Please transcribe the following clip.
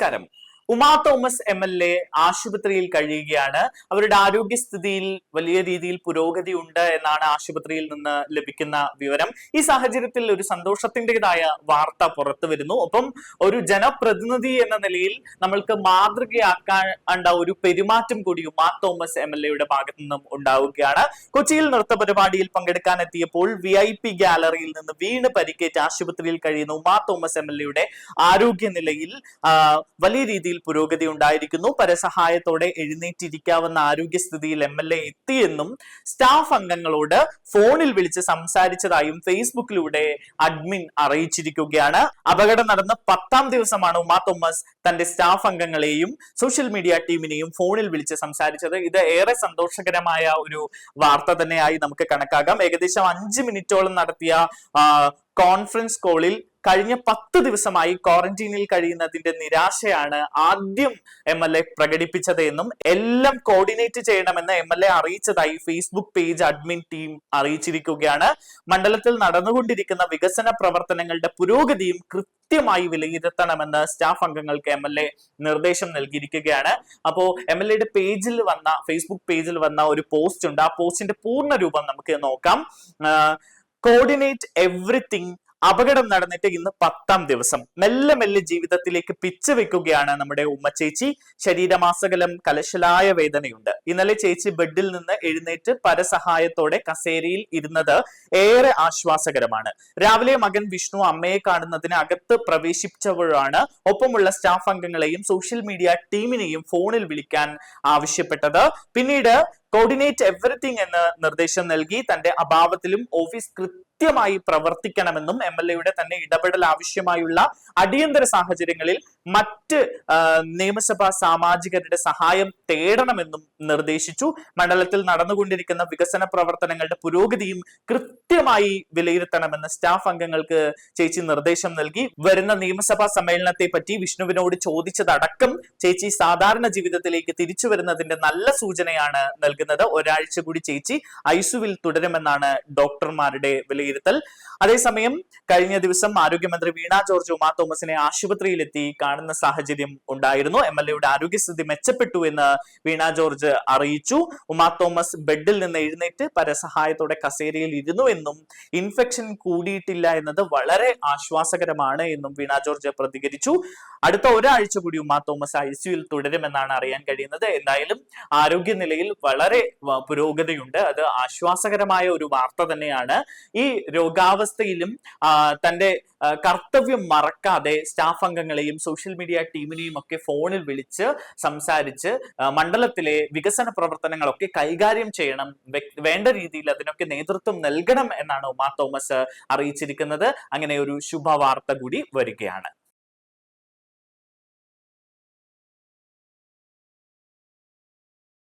നമസ്കാരം Uma Thomas M L A ആശുപത്രിയിൽ കഴിയുകയാണ്. അവരുടെ ആരോഗ്യസ്ഥിതിയിൽ വലിയ രീതിയിൽ പുരോഗതി ഉണ്ട് എന്നാണ് ആശുപത്രിയിൽ നിന്ന് ലഭിക്കുന്ന വിവരം. ഈ സാഹചര്യത്തിൽ ഒരു സന്തോഷത്തിന്റെതായ വാർത്ത പുറത്തു വരുന്നു. ഒപ്പം ഒരു ജനപ്രതിനിധി എന്ന നിലയിൽ നമ്മൾക്ക് മാതൃകയാക്കാണ്ട ഒരു പെരുമാറ്റം കൂടി ഉമാ തോമസ് എം എൽ എയുടെ ഭാഗത്തു നിന്നും ഉണ്ടാവുകയാണ്. കൊച്ചിയിൽ നൃത്ത പരിപാടിയിൽ പങ്കെടുക്കാൻ എത്തിയപ്പോൾ വി ഐ പി ഗാലറിയിൽ നിന്ന് വീണ് പരിക്കേറ്റ് ആശുപത്രിയിൽ കഴിയുന്ന ഉമാ തോമസ് എം എൽ എയുടെ ആരോഗ്യനിലയിൽ വലിയ രീതിയിൽ പുരോഗതി ഉണ്ടായിരിക്കുന്നു. പരസഹായത്തോടെ എഴുന്നേറ്റിരിക്കാവുന്ന ആരോഗ്യസ്ഥിതിയിൽ എം എൽ എ എത്തിയെന്നും സ്റ്റാഫ് അംഗങ്ങളോട് ഫോണിൽ വിളിച്ച് സംസാരിച്ചതായും ഫേസ്ബുക്കിലൂടെ അഡ്മിൻ അറിയിച്ചിരിക്കുകയാണ്. അപകടം നടന്ന പത്താം ദിവസമാണ് ഉമാ തോമസ് തന്റെ സ്റ്റാഫ് അംഗങ്ങളെയും സോഷ്യൽ മീഡിയ ടീമിനെയും ഫോണിൽ വിളിച്ച് സംസാരിച്ചത്. ഇത് ഏറെ സന്തോഷകരമായ ഒരു വാർത്ത തന്നെയായി നമുക്ക് കണക്കാക്കാം. ഏകദേശം അഞ്ച് മിനിറ്റോളം നടത്തിയ കോൺഫറൻസ് കോളിൽ കഴിഞ്ഞ പത്ത് ദിവസമായി ക്വാറന്റീനിൽ കഴിയുന്നതിന്റെ നിരാശയാണ് ആദ്യം എം എൽ എ പ്രകടിപ്പിച്ചത് എന്നും എല്ലാം കോർഡിനേറ്റ് ചെയ്യണമെന്ന് എം എൽ എ അറിയിച്ചതായി ഫേസ്ബുക്ക് പേജ് അഡ്മിൻ ടീം അറിയിച്ചിരിക്കുകയാണ്. മണ്ഡലത്തിൽ നടന്നുകൊണ്ടിരിക്കുന്ന വികസന പ്രവർത്തനങ്ങളുടെ പുരോഗതിയും കൃത്യമായി വിലയിരുത്തണമെന്ന് സ്റ്റാഫ് അംഗങ്ങൾക്ക് എം എൽ എ നിർദ്ദേശം നൽകിയിരിക്കുകയാണ്. അപ്പോ എം എൽ എയുടെ പേജിൽ വന്ന ഫേസ്ബുക്ക് പേജിൽ വന്ന ഒരു പോസ്റ്റ് ഉണ്ട്. ആ പോസ്റ്റിന്റെ പൂർണ രൂപം നമുക്ക് നോക്കാം. കോർഡിനേറ്റ് എവറിത്തിങ് അപകടം നടന്നിട്ട് ഇന്ന് പത്താം ദിവസം. മെല്ലെ മെല്ലെ ജീവിതത്തിലേക്ക് പിച്ച് വെക്കുകയാണ് നമ്മുടെ ഉമ്മച്ചേച്ചി ശരീരമാസകലം കലശലായ വേദനയുണ്ട്. ഇന്നലെ ചേച്ചി ബെഡിൽ നിന്ന് എഴുന്നേറ്റ് പരസഹായത്തോടെ കസേരയിൽ ഇരുന്നത് ഏറെ ആശ്വാസകരമാണ്. രാവിലെ മകൻ വിഷ്ണു അമ്മയെ കാണുന്നതിന് അകത്ത് പ്രവേശിപ്പിച്ചപ്പോഴാണ് ഒപ്പമുള്ള സ്റ്റാഫ് അംഗങ്ങളെയും സോഷ്യൽ മീഡിയ ടീമിനെയും ഫോണിൽ വിളിക്കാൻ ആവശ്യപ്പെട്ടത്. പിന്നീട് കോർഡിനേറ്റ് എവറിത്തിങ് എന്ന് നിർദ്ദേശം നൽകി തന്റെ അഭാവത്തിലും ഓഫീസ് കൃത്യമായി പ്രവർത്തിക്കണമെന്നും എം എൽ എയുടെ തന്നെ ഇടപെടൽ ആവശ്യമായുള്ള അടിയന്തര സാഹചര്യങ്ങളിൽ മറ്റ് നിയമസഭാ സാമാജികരുടെ സഹായം തേടണമെന്നും നിർദ്ദേശിച്ചു. മണ്ഡലത്തിൽ നടന്നുകൊണ്ടിരിക്കുന്ന വികസന പ്രവർത്തനങ്ങളുടെ പുരോഗതിയും കൃത്യമായി വിലയിരുത്തണമെന്ന് സ്റ്റാഫ് അംഗങ്ങൾക്ക് ചേച്ചി നിർദ്ദേശം നൽകി. വരുന്ന നിയമസഭാ സമ്മേളനത്തെ പറ്റി വിഷ്ണുവിനോട് ചോദിച്ചതടക്കം ചേച്ചി സാധാരണ ജീവിതത്തിലേക്ക് തിരിച്ചു വരുന്നതിന്റെ നല്ല സൂചനയാണ് നൽകുന്നത്. ഒരാഴ്ച കൂടി ചേച്ചി ഐസുവിൽ തുടരുമെന്നാണ് ഡോക്ടർമാരുടെ വിലയിരുത്തൽ. അതേസമയം കഴിഞ്ഞ ദിവസം ആരോഗ്യമന്ത്രി വീണ ജോർജ് ഉമാ തോമസിനെ ആശുപത്രിയിലെത്തി കാണുന്ന സാഹചര്യം ഉണ്ടായിരുന്നു. എം എൽ എയുടെ ആരോഗ്യസ്ഥിതി മെച്ചപ്പെട്ടു എന്ന് വീണ ജോർജ് അറിയിച്ചു. ഉമാ തോമസ് ബെഡിൽ നിന്ന് എഴുന്നേറ്റ് പരസഹായത്തോടെ കസേരയിൽ ഇരുന്നു എന്നും ഇൻഫെക്ഷൻ കൂടിയിട്ടില്ല എന്നത് വളരെ ആശ്വാസകരമാണ് എന്നും വീണ ജോർജ് പ്രതികരിച്ചു. അടുത്ത ഒരാഴ്ച കൂടി ഉമാ തോമസ് ഐ സിയുയിൽ തുടരുമെന്നാണ് അറിയാൻ കഴിയുന്നത്. എന്തായാലും ആരോഗ്യനിലയിൽ വളരെ പുരോഗതിയുണ്ട്. അത് ആശ്വാസകരമായ ഒരു വാർത്ത തന്നെയാണ്. ഈ രോഗാവസ്ഥയിലും തന്റെ കർത്തവ്യം മറക്കാതെ സ്റ്റാഫ് അംഗങ്ങളെയും സോഷ്യൽ മീഡിയ ടീമിനെയും ഒക്കെ ഫോണിൽ വിളിച്ച് സംസാരിച്ച് മണ്ഡലത്തിലെ വികസന പ്രവർത്തനങ്ങളൊക്കെ കൈകാര്യം ചെയ്യണം വേണ്ട രീതിയിൽ അതിനൊക്കെ നേതൃത്വം നൽകണം എന്നാണ് ഉമാ തോമസ് അറിയിച്ചിരിക്കുന്നത്. അങ്ങനെ ഒരു ശുഭവാർത്ത കൂടി വരികയാണ്.